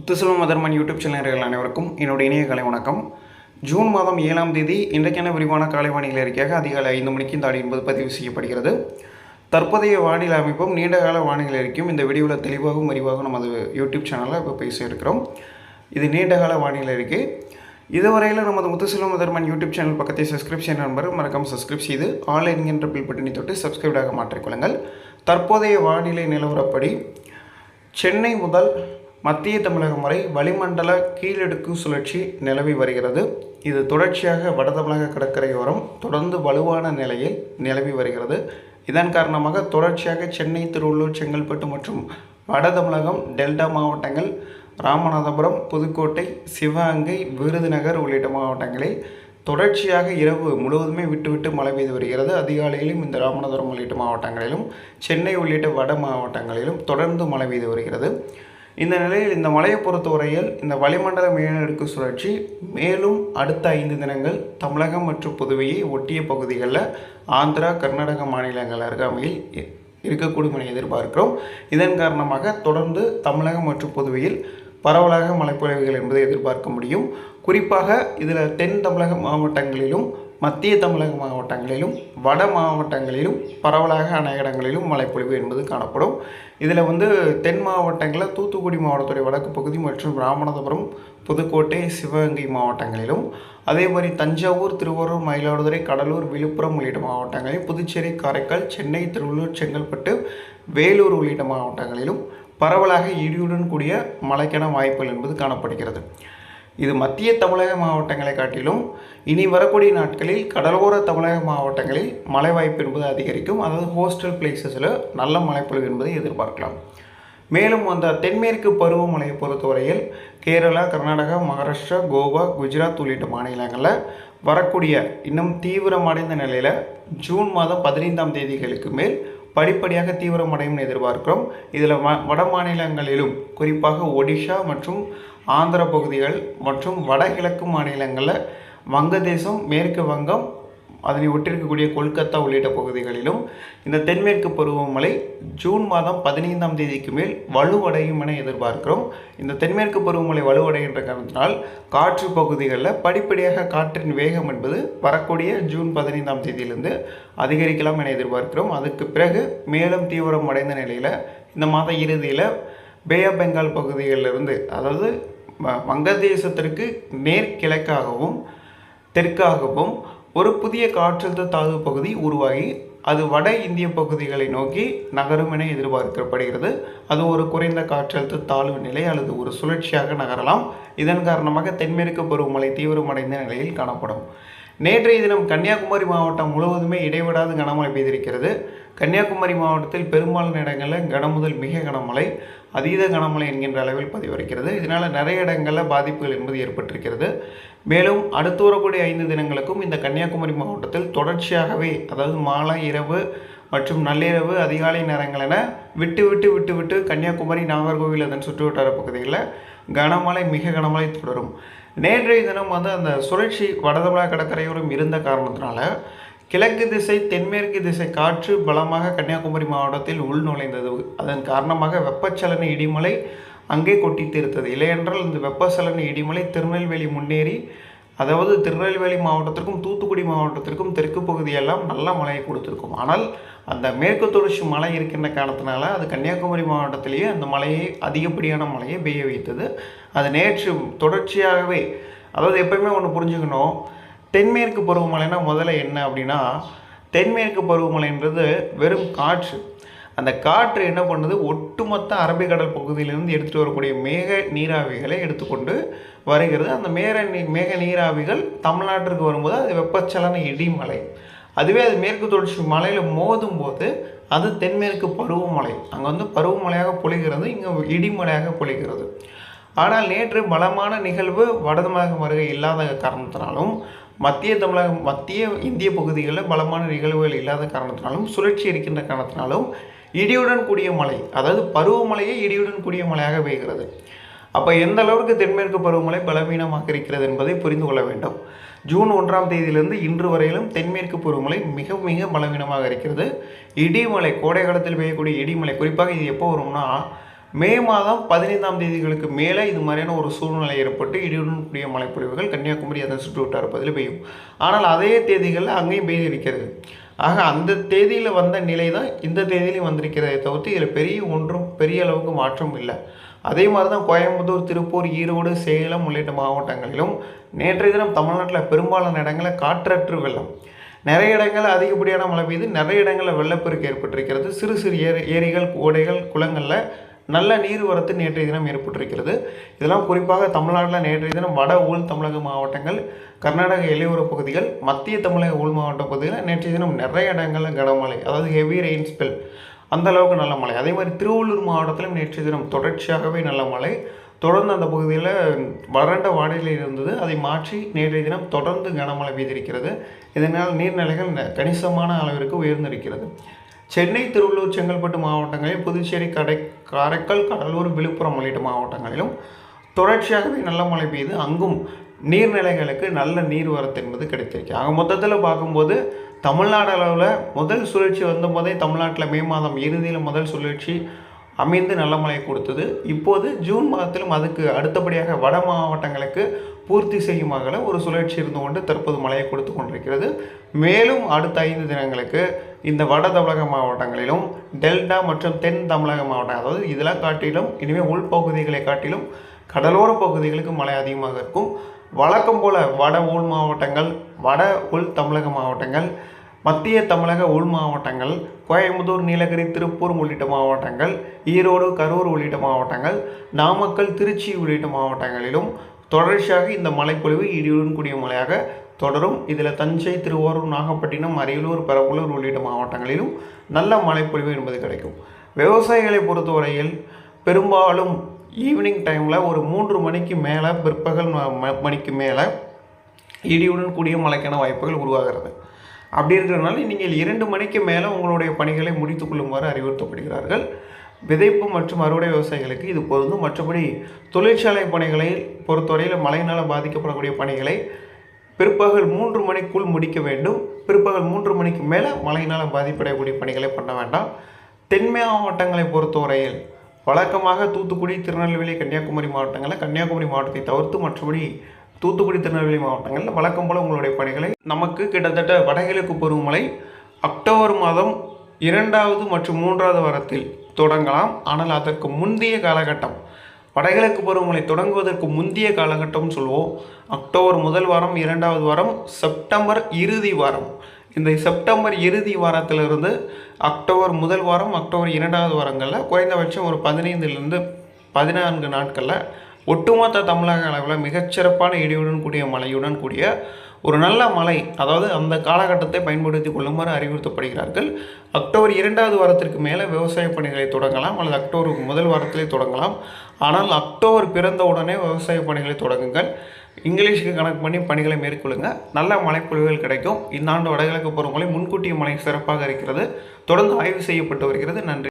முத்துசெல்வம் மதர்மன் யூடியூப் சேனல்கள் அனைவருக்கும் என்னுடைய இணைய கலை வணக்கம். ஜூன் மாதம் ஏழாம் தேதி இன்றைக்கான விரிவான காலை வானிலை அறிக்கையாக அதிகாலை ஐந்து மணிக்கு இந்த ஆடி என்பது பதிவு செய்யப்படுகிறது. தற்போதைய வானிலை அமைப்பும் நீண்டகால வானிலை அறிக்கையும் இந்த வீடியோவில் தெளிவாகவும் விரிவாகவும் நமது யூடியூப் சேனலில் இப்போ பேச இருக்கிறோம் இது நீண்டகால வானிலை அறிக்கை. இதுவரையில் நமது முத்துசெல்வம் மதர்மன் யூடியூப் சேனல் பக்கத்தை சப்ஸ்கிரைப் செய்ய நண்பர் மறக்காம சப்ஸ்கிரைப் செய்து ஆல் என்கின்ற பில் பட்டனை தொட்டு சப்ஸ்கிரைப்டாக மாற்றிக்கொள்ளுங்கள். தற்போதைய வானிலை நிலவரப்படி சென்னை முதல் மத்திய தமிழகம் வரை வளிமண்டல கீழடுக்கு சுழற்சி நிலவி வருகிறது. இது தொடர்ச்சியாக வட தமிழக கடற்கரையோரம் தொடர்ந்து வலுவான நிலையில் நிலவி வருகிறது. இதன் காரணமாக தொடர்ச்சியாக சென்னை திருவள்ளூர் செங்கல்பட்டு மற்றும் வட தமிழகம் டெல்டா மாவட்டங்கள் ராமநாதபுரம் புதுக்கோட்டை சிவகங்கை விருதுநகர் உள்ளிட்ட மாவட்டங்களில் தொடர்ச்சியாக இரவு முழுவதுமே விட்டுவிட்டு மழை பெய்து வருகிறது. அதிகாலையிலும் இந்த ராமநாதபுரம் உள்ளிட்ட மாவட்டங்களிலும் சென்னை உள்ளிட்ட வட மாவட்டங்களிலும் தொடர்ந்து மழை பெய்து வருகிறது. இந்த நிலையில் இந்த மழையை பொறுத்தவரையில் இந்த வளிமண்டல மேலடுக்கு சுழற்சி மேலும் அடுத்த ஐந்து தினங்கள் தமிழகம் மற்றும் புதுவையை ஒட்டிய பகுதிகளில் ஆந்திரா கர்நாடக மாநிலங்கள் அருகாமையில் இ- இருக்கக்கூடும் என எதிர்பார்க்கிறோம். இதன் காரணமாக தொடர்ந்து தமிழகம் மற்றும் புதுவையில் பரவலாக மழைப்பொழிவுகள் என்பதை எதிர்பார்க்க முடியும். குறிப்பாக இதில் தென் தமிழக மாவட்டங்களிலும் மத்திய தமிழக மாவட்டங்களிலும் வட மாவட்டங்களிலும் பரவலாக அநேக இடங்களிலும் மழைப்பொழிவு என்பது காணப்படும். இதில் வந்து தென் மாவட்டங்களில் தூத்துக்குடி மாவட்டத்துடைய வடக்கு பகுதி மற்றும் ராமநாதபுரம் புதுக்கோட்டை சிவகங்கை மாவட்டங்களிலும் அதே மாதிரி தஞ்சாவூர் திருவாரூர் மயிலாடுதுறை கடலூர் விழுப்புரம் உள்ளிட்ட மாவட்டங்களிலும் புதுச்சேரி காரைக்கால் சென்னை திருவள்ளூர் செங்கல்பட்டு வேலூர் உள்ளிட்ட மாவட்டங்களிலும் பரவலாக இடியுடன் கூடிய மழைக்கான வாய்ப்புகள் என்பது காணப்படுகிறது. இது மத்திய தமிழக மாவட்டங்களை காட்டிலும் இனி வரக்கூடிய நாட்களில் கடலோர தமிழக மாவட்டங்களில் மழை வாய்ப்பு என்பது அதிகரிக்கும். அதாவது ஹோஸ்டல் பிளேசஸில் நல்ல மழைப்பொழிவு என்பதை எதிர்பார்க்கலாம். மேலும் அந்த தென்மேற்கு பருவமழையை பொறுத்தவரையில் கேரளா கர்நாடகா மகாராஷ்டிரா கோவா குஜராத் உள்ளிட்ட மாநிலங்களில் வரக்கூடிய இன்னும் தீவிரமடைந்த நிலையில் ஜூன் மாதம் பதினைந்தாம் தேதிகளுக்கு மேல் படிப்படியாக தீவிரமடையும் எதிர்பார்க்கிறோம். இதில் வ வட மாநிலங்களிலும் குறிப்பாக ஒடிஷா மற்றும் ஆந்திர பகுதிகள் மற்றும் வடகிழக்கு மாநிலங்களில் வங்கதேசம் மேற்கு வங்கம் அதனை ஒட்டிருக்கக்கூடிய கொல்கத்தா உள்ளிட்ட பகுதிகளிலும் இந்த தென்மேற்கு பருவமழை ஜூன் மாதம் பதினைந்தாம் தேதிக்கு மேல் வலுவடையும் என எதிர்பார்க்கிறோம். இந்த தென்மேற்கு பருவமழை வலுவடைகின்ற காரணத்தினால் காற்று பகுதிகளில் படிப்படியாக காற்றின் வேகம் என்பது வரக்கூடிய ஜூன் பதினைந்தாம் தேதியிலிருந்து அதிகரிக்கலாம் என எதிர்பார்க்கிறோம். அதுக்கு பிறகு மேலும் தீவிரம் அடைந்த நிலையில் இந்த மாத இறுதியில் பே ஆஃப் பெங்கால் பகுதிகளிலிருந்து அதாவது வங்கதேசத்திற்கு நேர்கிழக்காகவும் தெற்காகவும் ஒரு புதிய காற்றழுத்த தாழ்வு பகுதி உருவாகி அது வட இந்திய பகுதிகளை நோக்கி நகரும் என எதிர்பார்க்கப்படுகிறது. அது ஒரு குறைந்த காற்றழுத்த தாழ்வு நிலை அல்லது ஒரு சுழற்சியாக நகரலாம். இதன் காரணமாக தென்மேற்கு பருவமழை தீவிரமடைந்த நிலையில் காணப்படும். நேற்றைய தினம் கன்னியாகுமரி மாவட்டம் முழுவதுமே இடைவிடாது கனமழை பெய்திருக்கிறது. கன்னியாகுமரி மாவட்டத்தில் பெரும்பாலான இடங்களில் கனமுதல் மிக கனமழை. அதீத கனமழை என்கின்ற அளவில் பதிவிருக்கிறது இதனால் நிறைய இடங்களில் பாதிப்புகள் என்பது ஏற்பட்டிருக்கிறது. மேலும் அடுத்து வரக்கூடிய ஐந்து தினங்களுக்கும் இந்த கன்னியாகுமரி மாவட்டத்தில் தொடர்ச்சியாகவே அதாவது மாலை இரவு மற்றும் நள்ளிரவு அதிகாலை நேரங்கள் என விட்டு விட்டு விட்டு விட்டு கன்னியாகுமரி நாகர்கோவில் அதன் சுற்றுவட்டார பகுதிகளில் கனமழை மிக கனமழை தொடரும். நேற்றைய தினம் வந்து அந்த சுழற்சி வடதமிழக கடற்கரையோரம் இருந்த காரணத்தினால கிழக்கு திசை தென்மேற்கு திசை காற்று பலமாக கன்னியாகுமரி மாவட்டத்தில் உள்நுழைந்தது அதன் காரணமாக வெப்பச்சலன இடிமலை அங்கே கொட்டி தீர்த்தது இல்லையென்றால் இந்த வெப்பச்சலன இடிமலை திருநெல்வேலி முன்னேறி அதாவது திருநெல்வேலி மாவட்டத்திற்கும் தூத்துக்குடி மாவட்டத்திற்கும் தெற்கு பகுதியெல்லாம் நல்ல மழையை கொடுத்துருக்கும். ஆனால் அந்த மேற்கு தொடர்ச்சி மலை இருக்கின்ற காரணத்தினால அது கன்னியாகுமரி மாவட்டத்திலேயே அந்த மழையை அதிகப்படியான மழையை பெய்ய வைத்தது. அது நேற்று தொடர்ச்சியாகவே அதாவது எப்பயுமே ஒன்று புரிஞ்சுக்கணும் தென்மேற்கு பருவமழைனா முதல்ல என்ன அப்படின்னா தென்மேற்கு பருவமழைன்றது வெறும் காற்று. அந்த காற்று என்ன பண்ணுது? ஒட்டுமொத்த அரபிக்கடல் பகுதியிலிருந்து எடுத்துகிட்டு வரக்கூடிய மேக நீராவிகளை எடுத்துக்கொண்டு வருகிறது. அந்த மேக நீ மேக நீராவிகள் தமிழ்நாட்டிற்கு வரும்போது அது வெப்பச்சலன இடிமலை. அதுவே அது மேற்கு தொடர்ச்சி மலையில் மோதும் போது அது தென்மேற்கு பருவமழை. அங்கே வந்து பருவமழையாக பொழிகிறது இங்கே இடிமலையாக பொழிகிறது. ஆனால் நேற்று பலமான நிகழ்வு வடதமிழகம் வருகை இல்லாத காரணத்தினாலும் மத்திய தமிழகம் மத்திய இந்திய பகுதிகளில் பலமான நிகழ்வுகள் இல்லாத காரணத்தினாலும் சுழற்சி இருக்கின்ற காரணத்தினாலும் இடியுடன் கூடிய மழை அதாவது பருவமழையே இடியுடன் கூடிய மழையாக பெய்கிறது. அப்போ எந்த அளவுக்கு தென்மேற்கு பருவமழை பலவீனமாக இருக்கிறது என்பதை புரிந்து கொள்ள வேண்டும். ஜூன் ஒன்றாம் தேதியிலிருந்து இன்று வரையிலும் தென்மேற்கு பருவமழை மிக மிக பலவீனமாக இருக்கிறது. இடிமலை கோடை காலத்தில் பெய்யக்கூடிய இடிமலை குறிப்பாக இது எப்போ வரும்னா மே மாதம் பதினைந்தாம் தேதிகளுக்கு மேலே இது மாதிரியான ஒரு சூழ்நிலை ஏற்பட்டு இடியுடன் கூடிய மழைப்பொழிவுகள் கன்னியாகுமரி அதன் சுற்றுவட்டார பகுதியில் பெய்யும். ஆனால் அதே தேதிகளில் அங்கேயும் பெய்து இருக்கிறது ஆக அந்த தேதியில் வந்த நிலை தான் இந்த தேதியிலையும் வந்திருக்கிறதை தவிர்த்து இதில் பெரிய ஒன்றும் பெரிய அளவுக்கு மாற்றம் இல்லை. அதே மாதிரி தான் கோயம்புத்தூர் திருப்பூர் ஈரோடு சேலம் உள்ளிட்ட மாவட்டங்களிலும் நேற்றைய தினம் தமிழ்நாட்டில் பெரும்பாலான இடங்களில் காற்றற்று வெள்ளம். நிறைய இடங்களில் அதிகப்படியான மழை பெய்து நிறைய இடங்களில் வெள்ளப்பெருக்கு ஏற்பட்டிருக்கிறது. சிறு சிறு ஏரி ஏரிகள் ஓடைகள் குளங்களில் நல்ல நீர்வரத்து நேற்றைய தினம் ஏற்பட்டிருக்கிறது. இதெல்லாம் குறிப்பாக தமிழ்நாட்டில் நேற்றைய தினம் வட உள் தமிழக மாவட்டங்கள் கர்நாடக எல்லையோர பகுதிகள் மத்திய தமிழக உள் மாவட்ட பகுதிகளில் நேற்றைய தினம் நிறைய இடங்களில் கனமழை அதாவது ஹெவி ரெயின் ஸ்பெல் அந்த அளவுக்கு நல்ல மழை. அதே மாதிரி திருவள்ளூர் மாவட்டத்திலும் நேற்றைய தினம் தொடர்ச்சியாகவே நல்ல மழை. தொடர்ந்து அந்த பகுதியில் வறண்ட வானிலை இருந்தது. அதை மாற்றி நேற்றைய தினம் தொடர்ந்து கனமழை பெய்திருக்கிறது. இதனால் நீர்நிலைகள் கணிசமான அளவிற்கு உயர்ந்திருக்கிறது. சென்னை திருவள்ளூர் செங்கல்பட்டு மாவட்டங்களில் புதுச்சேரி கடை காரைக்கால் கடலூர் விழுப்புரம் உள்ளிட்ட மாவட்டங்களிலும் தொடர்ச்சியாகவே நல்ல மழை பெய்து அங்கும் நீர்நிலைகளுக்கு நல்ல நீர்வரத்து என்பது கிடைத்திருக்கு. ஆக மொத்தத்தில் பார்க்கும்போது தமிழ்நாடு அளவில் முதல் சுழற்சி வந்தபோதே தமிழ்நாட்டில் மே மாதம் இறுதியில் முதல் சுழற்சி அமைந்து நல்ல மழை கொடுத்தது. இப்போது ஜூன் மாதத்திலும் அதுக்கு அடுத்தபடியாக வட மாவட்டங்களுக்கு பூர்த்தி செய்யும் வகையில் ஒரு சுழற்சி இருந்து கொண்டு தற்போது மழையை கொடுத்து கொண்டிருக்கிறது. மேலும் அடுத்த ஐந்து தினங்களுக்கு இந்த வட தமிழக மாவட்டங்களிலும் டெல்டா மற்றும் தென் தமிழக மாவட்டம் அதாவது இதெல்லாம் காட்டிலும் இனிமேல் உள்பகுதிகளை காட்டிலும் கடலோர பகுதிகளுக்கு மழை அதிகமாக இருக்கும். வழக்கம் போல வட உள் மாவட்டங்கள் வட உள் தமிழக மாவட்டங்கள் மத்திய தமிழக உள் மாவட்டங்கள் கோயம்புத்தூர் நீலகிரி திருப்பூர் உள்ளிட்ட மாவட்டங்கள் ஈரோடு கரூர் உள்ளிட்ட மாவட்டங்கள் நாமக்கல் திருச்சி உள்ளிட்ட மாவட்டங்களிலும் தொடர்ச்சியாக இந்த மழைப்பொழிவு இடியுடன் கூடிய மழையாக தொடரும். இதில் தஞ்சை திருவாரூர் நாகப்பட்டினம் அரியலூர் பெரம்பலூர் உள்ளிட்ட மாவட்டங்களிலும் நல்ல மழைப்பொழிவு என்பது கிடைக்கும். விவசாயிகளை பொறுத்தவரையில் பெரும்பாலும் ஈவினிங் டைமில் ஒரு மூன்று மணிக்கு மேலே பிற்பகல் மணிக்கு மேலே இடியுடன் கூடிய மழைக்கான வாய்ப்புகள் உருவாகிறது. அப்படி இருக்கிறதுனால நீங்கள் இரண்டு மணிக்கு மேலே உங்களுடைய பணிகளை முடித்துக் கொள்ளுமாறு அறிவுறுத்தப்படுகிறார்கள். விதைப்பு மற்றும் அறுவடை விவசாயிகளுக்கு இது பொருந்தும். மற்றபடி தொழிற்சாலை பணிகளை பொறுத்தவரையில் மழையினால் பாதிக்கப்படக்கூடிய பணிகளை பிற்பகல் மூன்று மணிக்குள் முடிக்க வேண்டும். பிற்பகல் மூன்று மணிக்கு மேலே மழையினால் பாதிப்படையக்கூடிய பணிகளை பண்ண வேண்டாம். தென்மே மாவட்டங்களை பொறுத்தவரையில் வழக்கமாக தூத்துக்குடி திருநெல்வேலி கன்னியாகுமரி மாவட்டங்களில் கன்னியாகுமரி மாவட்டத்தை தவிர்த்து மற்றபடி தூத்துக்குடி திருநெல்வேலி மாவட்டங்களில் வழக்கம் போல் உங்களுடைய பணிகளை நமக்கு கிட்டத்தட்ட வடகிழக்கு பருவமழை அக்டோபர் மாதம் இரண்டாவது மற்றும் மூன்றாவது வாரத்தில் தொடங்கலாம். ஆனால் அதற்கு முந்தைய காலகட்டம். வடகிழக்கு பருவமழை தொடங்குவதற்கு முந்தைய காலகட்டம்னு சொல்லுவோம். அக்டோபர் முதல் வாரம் இரண்டாவது வாரம் செப்டம்பர் இறுதி வாரம். இந்த செப்டம்பர் இறுதி வாரத்திலிருந்து அக்டோபர் முதல் வாரம் அக்டோபர் இரண்டாவது வாரங்களில் குறைந்தபட்சம் ஒரு பதினைந்துலேருந்து பதினான்கு நாட்களில் ஒட்டுமொத்த தமிழக அளவில் மிகச்சிறப்பான இடியுடன் கூடிய மழையுடன் கூடிய ஒரு நல்ல மழை அதாவது அந்த காலகட்டத்தை பயன்படுத்தி கொள்ளுமாறு அறிவுறுத்தப்படுகிறார்கள். அக்டோபர் இரண்டாவது வாரத்திற்கு மேலே விவசாய பணிகளை தொடங்கலாம் அல்லது அக்டோபர் முதல் வாரத்திலே தொடங்கலாம். ஆனால் அக்டோபர் பிறந்த உடனே விவசாய பணிகளை தொடங்குங்கள். இங்கிலீஷுக்கு கணக்கு பண்ணி பணிகளை மேற்கொள்ளுங்கள் நல்ல மழைப்பொழிவுகள் கிடைக்கும். இந்த ஆண்டு வடகிழக்கு பருவமழை முன்கூட்டிய மழை சிறப்பாக இருக்கிறது. தொடர்ந்து ஆய்வு செய்யப்பட்டு வருகிறது. நன்றி.